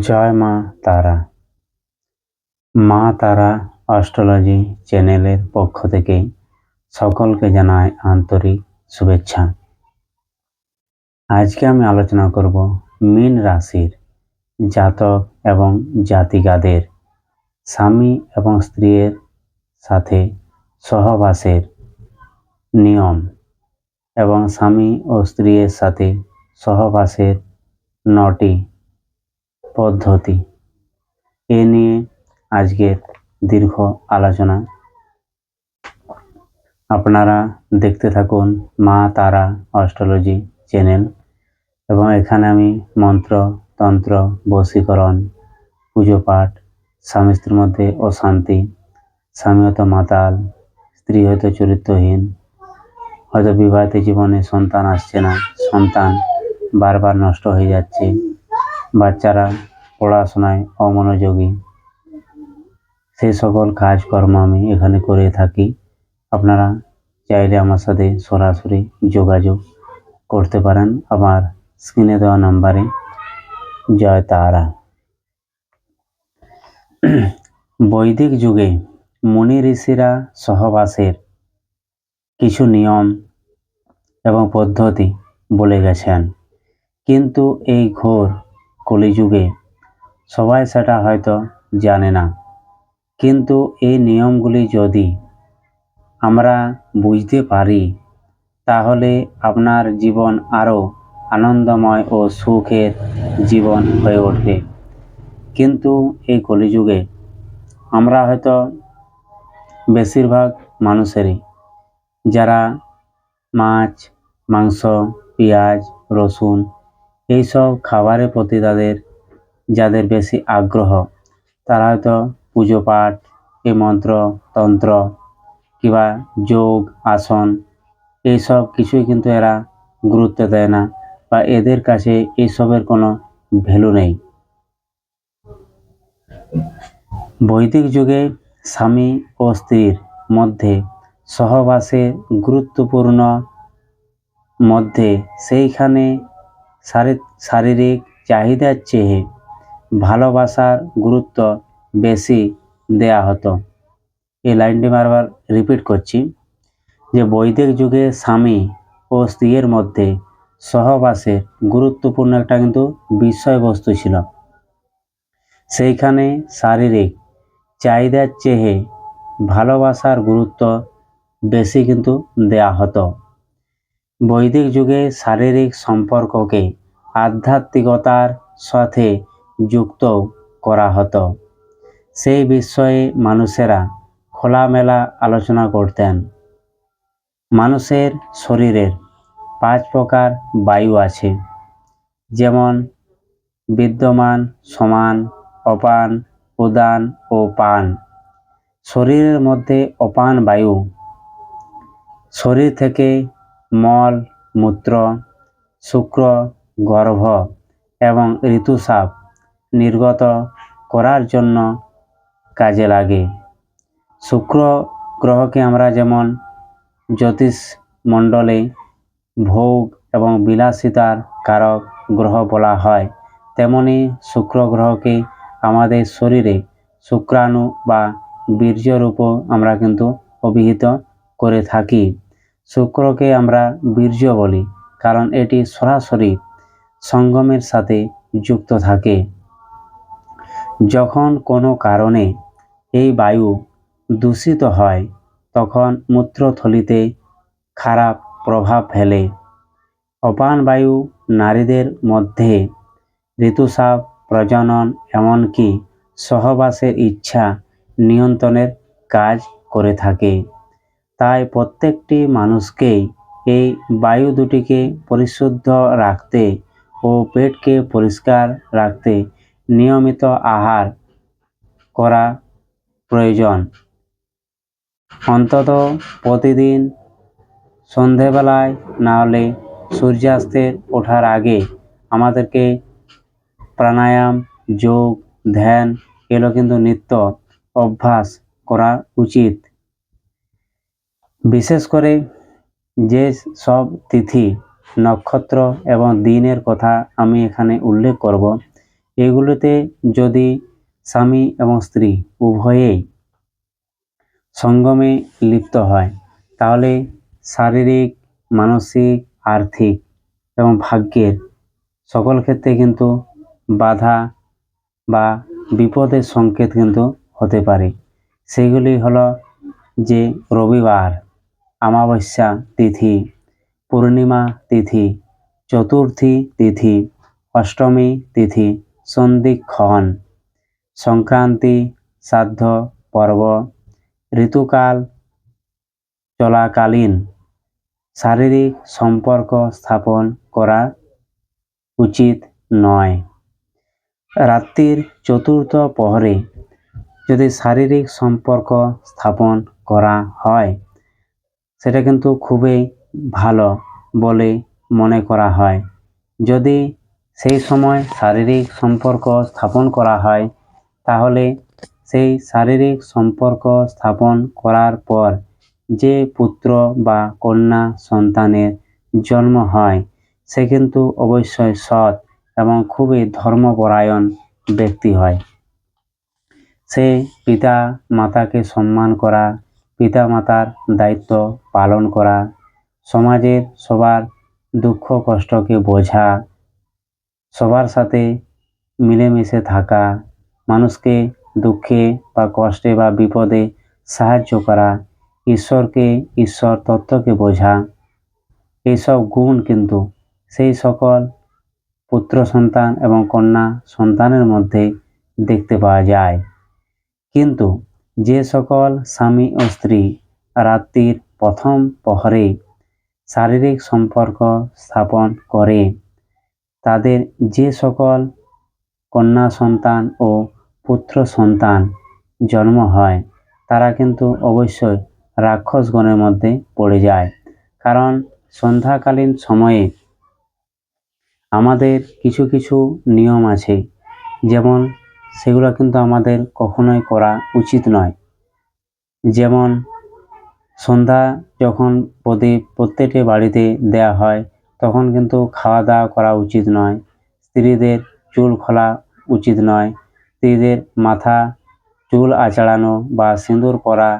জয় মা তারা। মা তারা অস্ট্রোলজি চ্যানেলের পক্ষ থেকে সকলকে জানাই আন্তরিক শুভেচ্ছা। আজকে আমি আলোচনা করব মীন রাশির জাতক এবং জাতিকাদের, স্বামী এবং স্ত্রীর সাথে সহবাসের নিয়ম এবং স্বামী ও স্ত্রীর সাথে সহবাসের নটি পদ্ধতি। এ নিয়ে আজকের দীর্ঘ আলোচনা। আপনারা দেখতে থাকুন মা তারা অস্ট্রোলজি চ্যানেল এবং এখানে আমি মন্ত্র, তন্ত্র, বশীকরণ, পুজো পাঠ, স্বামী স্ত্রীর মধ্যে অশান্তি, স্বামী হয়তো মাতাল, স্ত্রী হয়তো চরিত্রহীন, হয়তো বিবাহিত জীবনে সন্তান আসছে না, সন্তান বারবার নষ্ট হয়ে যাচ্ছে। বাচ্চারা পড়াশোনায় অমনোযোগী। সেই সকল কাজকর্ম আমি এখানে করে থাকি। আপনারা চাইলে আমার সাথে সরাসরি যোগাযোগ করতে পারেন আমার স্ক্রিনে দেওয়া নাম্বারে। জয় তারা। বৈদিক যুগে মুনি ঋষিরা সহবাসের কিছু নিয়ম এবং পদ্ধতি বলে গেছেন। কিন্তু এই ঘোর কলিযুগে। সবাই সেটা হয়তো জানে না। কিন্তু এই নিয়মগুলি যদি আমরা বুঝতে পারি, তাহলে আপনার জীবন আরও আনন্দময় ও সুখের জীবন হয়ে উঠবে। কিন্তু এই কলিযুগে আমরা হয়তো বেশিরভাগ মানুষেরই, যারা মাছ, মাংস, পেঁয়াজ, রসুন এইসব খাবারের প্রতি তাদের, যাদের বেশি আগ্রহ, তারা হয়তো পুজো পাঠ এই মন্ত্র, তন্ত্র কিংবা যোগ, আসন, এইসব কিছুই কিন্তু এরা গুরুত্ব দেয় না বা এদের কাছে এইসবের কোনো ভ্যালু নেই। বৈদিক যুগে স্বামী ও স্ত্রীর মধ্যে সহবাসে গুরুত্বপূর্ণ মধ্যে সেইখানে শারীরিক চাহিদার চেয়ে ভালোবাসার গুরুত্ব বেশি দেয়া হতো। এই লাইনটি বারবার রিপিট করছি যে বৈদিক যুগে স্বামী ও স্ত্রীর মধ্যে সহবাসের গুরুত্বপূর্ণ একটা কিন্তু বিষয়বস্তু ছিল। সেইখানে শারীরিক চাহিদার চেয়ে ভালোবাসার গুরুত্ব বেশি কিন্তু দেয়া হতো। বৈদিক যুগে শারীরিক সম্পর্ককে আধ্যাত্মিকতার সাথে যুক্ত করা হতো। সেই বিষয়ে মানুষেরা খোলামেলা আলোচনা করতেন। মানুষের শরীরের পাঁচ প্রকার বায়ু আছে, যেমন বিদ্যমান, সমান, অপান, উদান ও পান। শরীরের মধ্যে অপান বায়ু শরীর থেকে মল, মূত্র, শুক্র, গর্ভ এবং ঋতুস্রাব নির্গত করার জন্য কাজে লাগে। শুক্র গ্রহকে আমরা যেমন জ্যোতিষ মণ্ডলে ভোগ এবং বিলাসিতার কারক গ্রহ বলা হয়, তেমনি শুক্র গ্রহকে আমাদের শরীরে শুক্রাণু বা বীর্যরূপও আমরা কিন্তু অভিহিত করে থাকি। শুক্রকে আমরা বীর্য বলি, কারণ এটি সরাসরি সঙ্গমের সাথে যুক্ত থাকে। যখন কোনো কারণে এই বায়ু দূষিত হয়, তখন মূত্রথলিতে খারাপ প্রভাব ফেলে। অপান বায়ু নারীদের মধ্যে ঋতুস্রাব, প্রজনন, এমনকি সহবাসের ইচ্ছা নিয়ন্ত্রণের কাজ করে থাকে। তাই প্রত্যেকটি মানুষকেই এই বায়ু দুটিকে পরিশুদ্ধ রাখতে ও পেটকে পরিষ্কার রাখতে নিয়মিত আহার করা প্রয়োজন। অন্তত প্রতিদিন সন্ধেবেলায় না হলে সূর্যাস্তের ওঠার আগে আমাদেরকে প্রাণায়াম, যোগ, ধ্যান, এগুলো কিন্তু নিত্য অভ্যাস করা উচিত। বিশেষ করে যে সব তিথি, নক্ষত্র এবং দিনের কথা আমি এখানে উল্লেখ করব, এগুলোতে যদি স্বামী এবং স্ত্রী উভয়েই সঙ্গমে লিপ্ত হয়, তাহলে শারীরিক, মানসিক, আর্থিক এবং ভাগ্যের সকল ক্ষেত্রে কিন্তু বাধা বা বিপদের সংকেত কিন্তু হতে পারে। সেগুলি হলো যে রবিবার অমাবস্যা তিথি, পূর্ণিমা তিথি, চতুর্থী তিথি, অষ্টমী তিথি সন্ধিক্ষণ সংক্রান্তি, শ্রাদ্ধ পর্ব, ঋতুকাল চলাকালীন শারীরিক সম্পর্ক স্থাপন করা উচিত নয়। রাত্রির চতুর্থ প্রহরে যদি শারীরিক সম্পর্ক স্থাপন করা হয় সেটা কিন্তু খুবই ভালো বলে মনে করা হয়। যদি সেই সময় শারীরিক সম্পর্ক স্থাপন করা হয়, তাহলে সেই শারীরিক সম্পর্ক স্থাপন করার পর যে পুত্র বা কন্যা সন্তানের জন্ম হয়, সে কিন্তু অবশ্যই সৎ এবং খুবই ধর্মপরায়ণ ব্যক্তি হয়। সে পিতা মাতাকে সম্মান করা পিতা মাতার দায়িত্ব পালন করা, সমাজের সবার দুঃখ কষ্টকে বোঝা, সবার সাথে মিলেমিশে থাকা, মানুষকে দুঃখে বা কষ্টে বা বিপদে সাহায্য করা, ঈশ্বরকে, ঈশ্বর তত্ত্বকে বোঝা। এইসব গুণ কিন্তু সেই সকল পুত্র সন্তান এবং কন্যা সন্তানের মধ্যে দেখতে পাওয়া যায়। কিন্তু যে সকল স্বামী ও স্ত্রী রাত্রির প্রথম প্রহরে শারীরিক সম্পর্ক স্থাপন করে, তাদের যে সকল কন্যা সন্তান ও পুত্র সন্তান জন্ম হয়, তারা কিন্তু অবশ্যই রাক্ষসগণের মধ্যে পড়ে যায়। কারণ সন্ধ্যাকালীন সময়ে আমাদের কিছু কিছু নিয়ম আছে, যেমন সেগুলো কিন্তু আমাদের কখনোই করা উচিত নয়। যেমন সন্ধ্যা যখন প্রদীপ প্রত্যেকটি বাড়িতে দেয়া হয়, তখন কিন্তু খাওয়া দাওয়া করা উচিত নয়। স্ত্রীদের চুল খোলা উচিত নয়। স্ত্রীদের মাথা চুল আঁচড়ানো বা সিঁদুর পরা,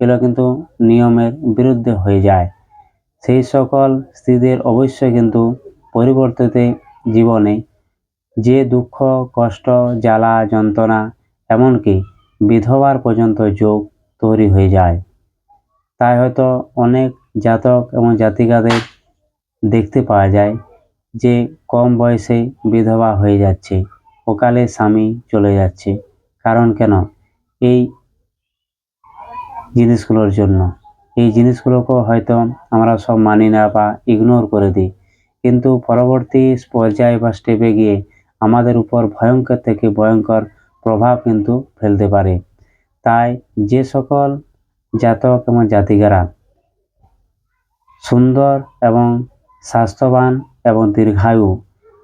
এগুলো কিন্তু নিয়মের বিরুদ্ধে হয়ে যায়। সেই সকল স্ত্রীদের অবশ্যই কিন্তু পরিবর্তিত জীবনে যে দুঃখ, কষ্ট, জ্বালা, যন্ত্রণা, এমনকি বিধবার পর্যন্ত যোগ তৈরি হয়ে যায়। তাই হয়তো অনেক জাতক এবং জাতিকাদের দেখতে পাওয়া যায় যে কম বয়সে বিধবা হয়ে যাচ্ছে, অকালে স্বামী চলে যাচ্ছে। কারণ কেন? এই জিনিসগুলোর জন্য। এই জিনিসগুলোকেও হয়তো আমরা সব মানি না বা ইগনোর করে দিই। কিন্তু পরবর্তী পর্যায়ে বা স্টেপে গিয়ে আমাদের উপর ভয়ঙ্কর থেকে ভয়ঙ্কর প্রভাব কিন্তু ফেলতে পারে। তাই যে সকল জাতক এবং জাতিকারা সুন্দর এবং স্বাস্থ্যবান এবং দীর্ঘায়ু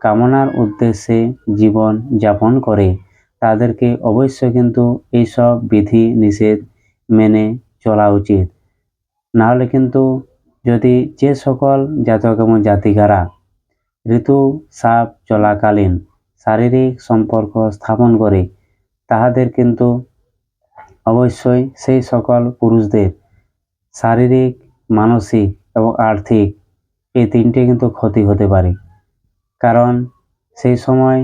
কামনার উদ্দেশ্যে জীবন যাপন করে, তাদেরকে অবশ্যই কিন্তু এইসব বিধি নিষেধ মেনে চলা উচিত। নাহলে কিন্তু যদি যে সকল জাতক এবং জাতিকারা ঋতু সাপ চলাকালীন শারীরিক সম্পর্ক স্থাপন করে, তাহাদের কিন্তু অবশ্যই সেই সকল পুরুষদের শারীরিক, মানসিক এবং আর্থিক এই তিনটে কিন্তু ক্ষতি হতে পারে। কারণ সেই সময়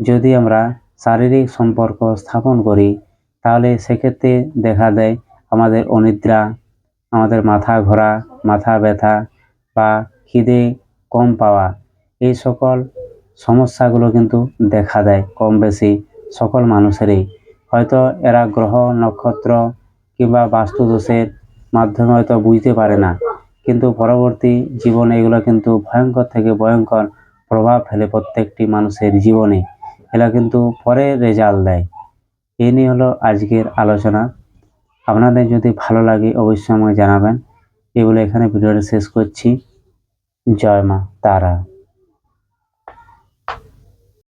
যদি আমরা শারীরিক সম্পর্ক স্থাপন করি, তাহলে সেক্ষেত্রে দেখা দেয় আমাদের অনিদ্রা, আমাদের মাথা ঘোরা, মাথা ব্যথা বা খিদে কম পাওয়া, এই সকল সমস্যাগুলো কিন্তু দেখা দেয় কম বেশি সকল মানুষেরই। হয়তো এরা গ্রহ, নক্ষত্র কিংবা বাস্তুদোষের মাধ্যমে হয়তো বুঝতে পারে না। কিন্তু পরবর্তী জীবনে এগুলো কিন্তু ভয়ঙ্কর থেকে ভয়ঙ্কর প্রভাব ফেলে প্রত্যেকটি মানুষের জীবনে। এরা কিন্তু পরে রেজাল্ট দেয়। এ নিয়ে হলো আজকের আলোচনা। আপনাদের যদি ভালো লাগে অবশ্যই আমাকে জানাবেন। এগুলো এখানে ভিডিওটা শেষ করছি। জয় মা, তারা।